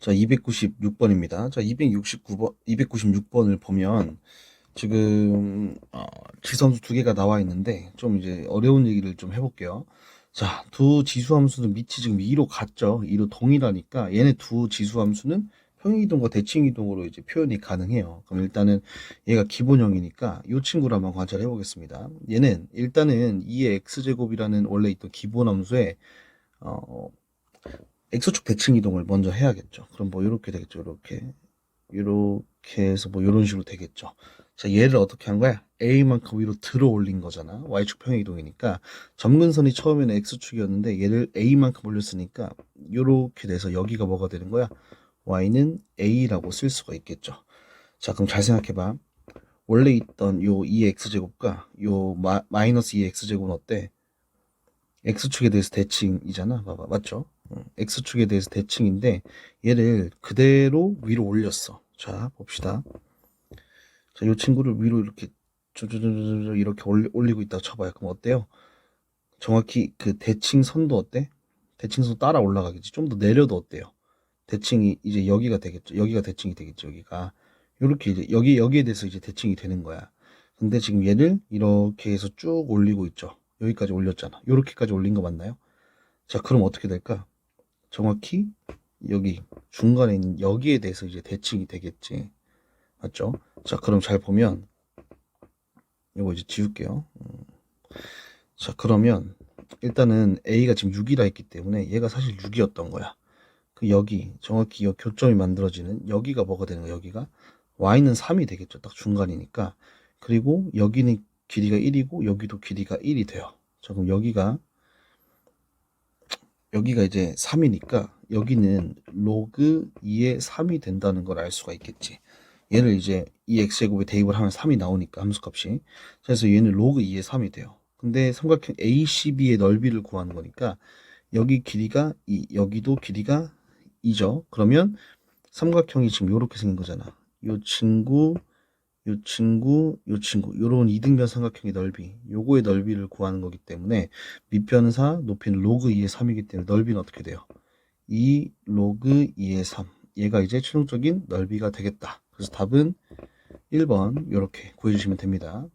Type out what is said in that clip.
자, 296번입니다. 자, 269번, 296번을 보면 지금 어, 지선수 두 개가 나와 있는데 좀 이제 어려운 얘기를 좀 해볼게요. 자, 두 지수함수는 밑이 지금 2로 같죠. 2로 동일하니까 얘네 두 지수함수는 평행이동과 대칭이동으로 이제 표현이 가능해요. 그럼 일단은 얘가 기본형이니까 이 친구를 한번 관찰해 보겠습니다. 얘는 일단은 2의 x제곱이라는 원래 있던 기본함수에 어, x축 대칭 이동을 먼저 해야겠죠. 그럼 뭐 이렇게 되겠죠. 이렇게 이렇게 해서 뭐 이런 식으로 되겠죠. 자, 얘를 어떻게 한 거야? a만큼 위로 들어 올린 거잖아. y축 평행 이동이니까 점근선이 처음에는 x축이었는데 얘를 a만큼 올렸으니까 이렇게 돼서 여기가 뭐가 되는 거야? y는 a라고 쓸 수가 있겠죠. 자, 그럼 잘 생각해 봐. 원래 있던 요 2x제곱과 요 마, 마이너스 2x제곱은 어때? X축에 대해서 대칭이잖아. 봐봐. 맞죠? 응, x축에 대해서 대칭인데 얘를 그대로 위로 올렸어. 자, 봅시다. 자, 이 친구를 위로 이렇게 쪼쪼쪼쪼 이렇게 올리, 올리고 있다가 쳐봐요. 그럼 어때요? 정확히 그 대칭 선도 어때? 대칭 선 따라 올라가겠지. 좀 더 내려도 어때요? 대칭이 이제 여기가 되겠죠. 여기가 대칭이 되겠죠. 여기가 이렇게 이제 여기 여기에 대해서 이제 대칭이 되는 거야. 근데 지금 얘를 이렇게 해서 쭉 올리고 있죠. 여기까지 올렸잖아. 이렇게까지 올린 거 맞나요? 자, 그럼 어떻게 될까? 정확히 여기 중간에 있는 여기에 대해서 이제 대칭이 되겠지. 맞죠? 자, 그럼 잘 보면 이거 이제 지울게요. 음. 자, 그러면 일단은 A가 지금 6이라 했기 때문에 얘가 사실 6이었던 거야. 그 여기 정확히 이 교점이 만들어지는 여기가 뭐가 되는 거야? 여기가 Y는 3이 되겠죠. 딱 중간이니까. 그리고 여기는 길이가 1이고 여기도 길이가 1이 돼요. 자, 그럼 여기가 여기가 이제 3이니까 여기는 로그 2의 3이 된다는 걸 알 수가 있겠지. 얘를 이제 2x제곱에 대입을 하면 3이 나오니까 함수값이. 그래서 얘는 로그 2의 3이 돼요. 근데 삼각형 ACB의 넓이를 구하는 거니까 여기 길이가 2, 여기도 길이가 2죠. 그러면 삼각형이 지금 이렇게 생긴 거잖아. 요 친구, 요 친구, 요 친구, 요런 이등변 삼각형의 넓이, 요거의 넓이를 구하는 거기 때문에 밑변사 높이는 로그 2의 3이기 때문에 넓이는 어떻게 돼요? 2 로그 2의 3. 얘가 이제 최종적인 넓이가 되겠다. 그래서 답은 1번 이렇게 구해주시면 됩니다.